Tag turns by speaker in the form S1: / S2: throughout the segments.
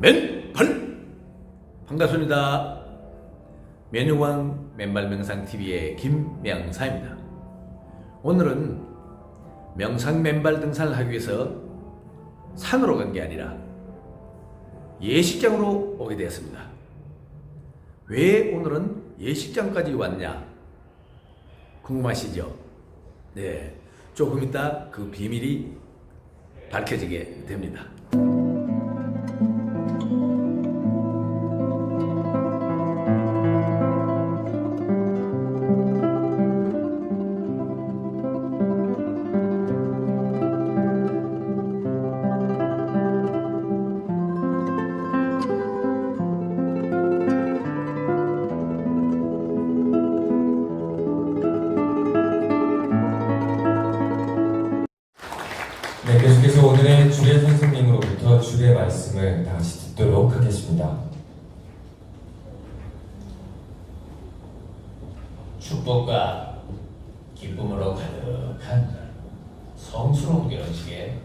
S1: 맨발 반갑습니다. 면유왕 맨발 명상 TV의 김명사입니다. 오늘은 명상 맨발 등산을 하기 위해서 산으로 간 게 아니라 예식장으로 오게 되었습니다. 왜 오늘은 예식장까지 왔냐? 궁금하시죠? 네. 조금 이따 그 비밀이 밝혀지게 됩니다.
S2: 네, 계속해서 오늘의 주례 선생님으로부터 주례 말씀을 다 같이 듣도록 하겠습니다.
S3: 축복과 기쁨으로 가득한 성스러운 결혼식에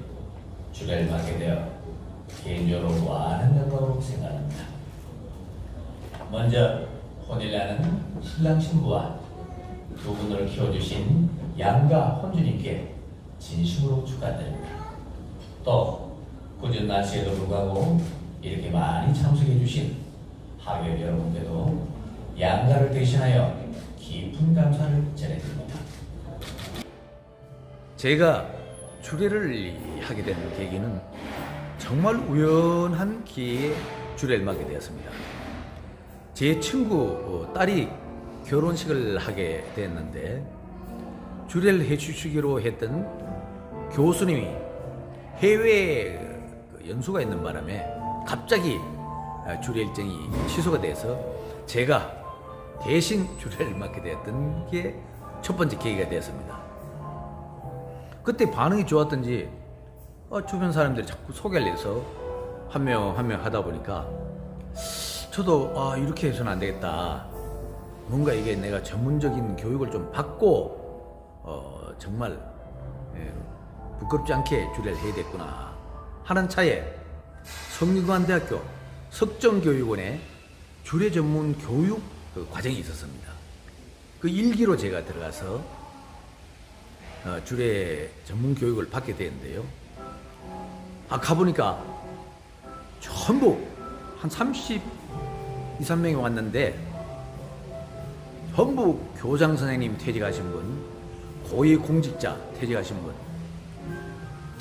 S3: 주례를 맡게 되어 개인적으로 영광으로 생각합니다. 먼저 혼인하는 신랑 신부와 두 분을 키워주신 양가 혼주님께 진심으로 축하드립니다. 또 굳은 날씨에도 불구하고 이렇게 많이 참석해 주신 하객 여러분께도 양가를 대신하여 깊은 감사를 전해드립니다.
S1: 제가 주례를 하게 된 계기는 정말 우연한 기회에 주례를 맡게 되었습니다. 제 친구 어, 딸이 결혼식을 하게 됐는데 주례를 해주시기로 했던 교수님이 해외 그 연수가 있는 바람에 갑자기 아, 주례 일정이 취소가 돼서 제가 대신 주례를 맡게 되었던 게 첫 번째 계기가 되었습니다. 그때 반응이 좋았던지 어, 주변 사람들이 자꾸 소개를 해서 한 명 한 명 하다 보니까 저도 아 이렇게 해서는 안 되겠다. 뭔가 이게 내가 전문적인 교육을 좀 받고 어, 정말 예, 부끄럽지 않게 주례를 해야 됐구나 하는 차에 성균관대학교 석정교육원에 주례 전문 교육 그 과정이 있었습니다. 그 일기로 제가 들어가서 어, 주례 전문 교육을 받게 되는데요. 아, 가보니까 전부 한 30, 2, 3명이 왔는데 전부 교장 선생님 퇴직하신 분, 고위 공직자 퇴직하신 분,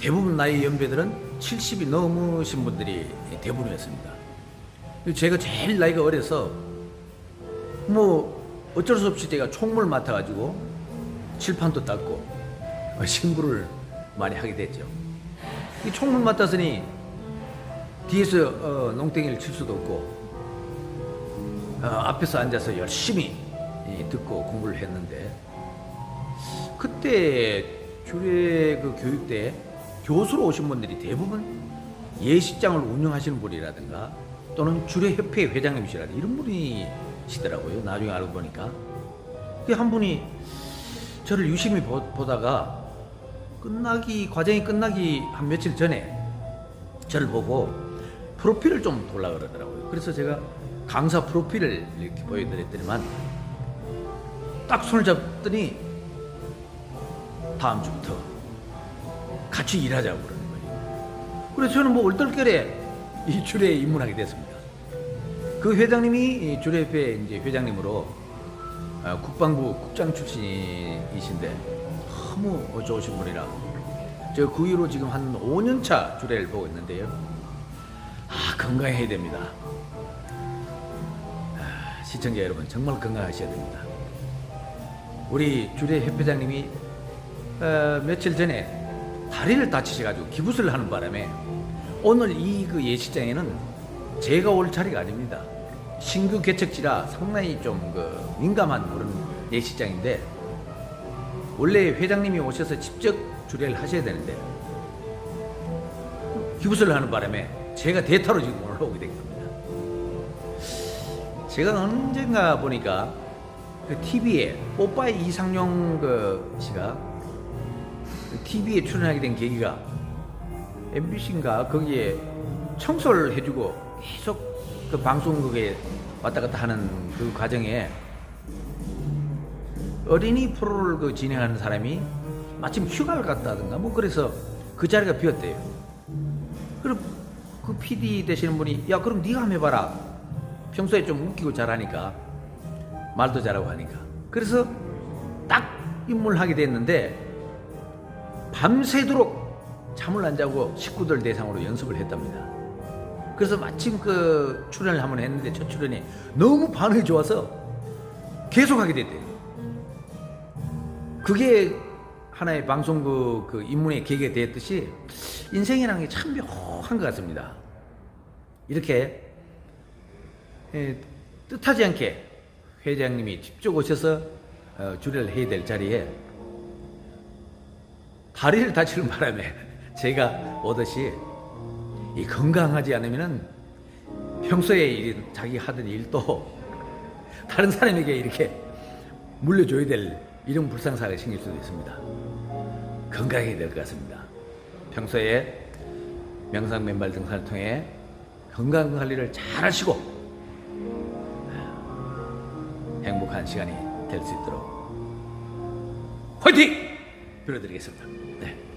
S1: 대부분 나이 연배들은 70이 넘으신 분들이 대부분이었습니다. 제가 제일 나이가 어려서 뭐 어쩔 수 없이 제가 총무를 맡아가지고 칠판도 닦고 어, 신부를 많이 하게 됐죠. 이 총무 맡았으니 뒤에서 어, 농땡이를 칠 수도 없고 어, 앞에서 앉아서 열심히 이, 듣고 공부를 했는데 그때 주례 그 교육 때 교수로 오신 분들이 대부분 예식장을 운영하시는 분이라든가 또는 주례협회 회장님이시라든가 이런 분이시더라고요. 나중에 알고 보니까 그한 분이 저를 유심히 보, 보다가 끝나기 과정이 끝나기 한 며칠 전에 저를 보고 프로필을 좀 돌라 그러더라고요. 그래서 제가 강사 프로필을 이렇게 보여드렸더니만 딱 손을 잡더니 다음 주부터 같이 일하자고 그러는 거예요. 그래서 저는 뭐 얼떨결에 이 주례에 입문하게 됐습니다. 그 회장님이 이 주례협회 이제 회장님으로 아, 국방부 국장 출신이신데 너무 좋으신 분이라 제가 그 이후로 지금 한 5년 차 주례를 보고 있는데요. 아 건강해야 됩니다. 아, 시청자 여러분 정말 건강하셔야 됩니다. 우리 주례 협회장님이 어, 며칠 전에 다리를 다치셔가지고 기부스를 하는 바람에 오늘 이 그 예식장에는 제가 올 자리가 아닙니다. 신규 개척지라 상당히 좀 그 민감한 그런 예식장인데 원래 회장님이 오셔서 직접 주례를 하셔야 되는데 기부스를 하는 바람에 제가 대타로 지금 오늘 오게 된 겁니다. 제가 언젠가 보니까 그 TV에 뽀빠이 이상용 그 씨가 TV에 출연하게 된 계기가 MBC인가 거기에 청소를 해주고 계속 그 방송국에 왔다 갔다 하는 그 과정에 어린이 프로를 그 진행하는 사람이 마침 휴가를 갔다든가 뭐 그래서 그 자리가 비었대요. 그럼 그 PD 되시는 분이 야 그럼 네가 한번 해봐라. 평소에 좀 웃기고 잘하니까 말도 잘하고 하니까. 그래서 딱 입문하게 됐는데 밤새도록 잠을 안 자고 식구들 대상으로 연습을 했답니다. 그래서 마침 그 출연을 한번 했는데 첫 출연이 너무 반응이 좋아서 계속 하게 됐대요. 그게 하나의 방송국 그 입문의 계기가 되었듯이 인생이라는 게 참 묘한 것 같습니다. 이렇게 에, 뜻하지 않게 회장님이 직접 오셔서 어, 주례를 해야 될 자리에 다리를 다치는 바람에 제가 오듯이 이 건강하지 않으면은 평소에 이 자기 하던 일도 다른 사람에게 이렇게 물려줘야 될 이런 불상사가 생길 수도 있습니다. 건강해야 될 것 같습니다. 평소에 명상 맨발 등산을 통해 건강 관리를 잘 하시고 행복한 시간이 될 수 있도록 화이팅! 빌어드리겠습니다. 네.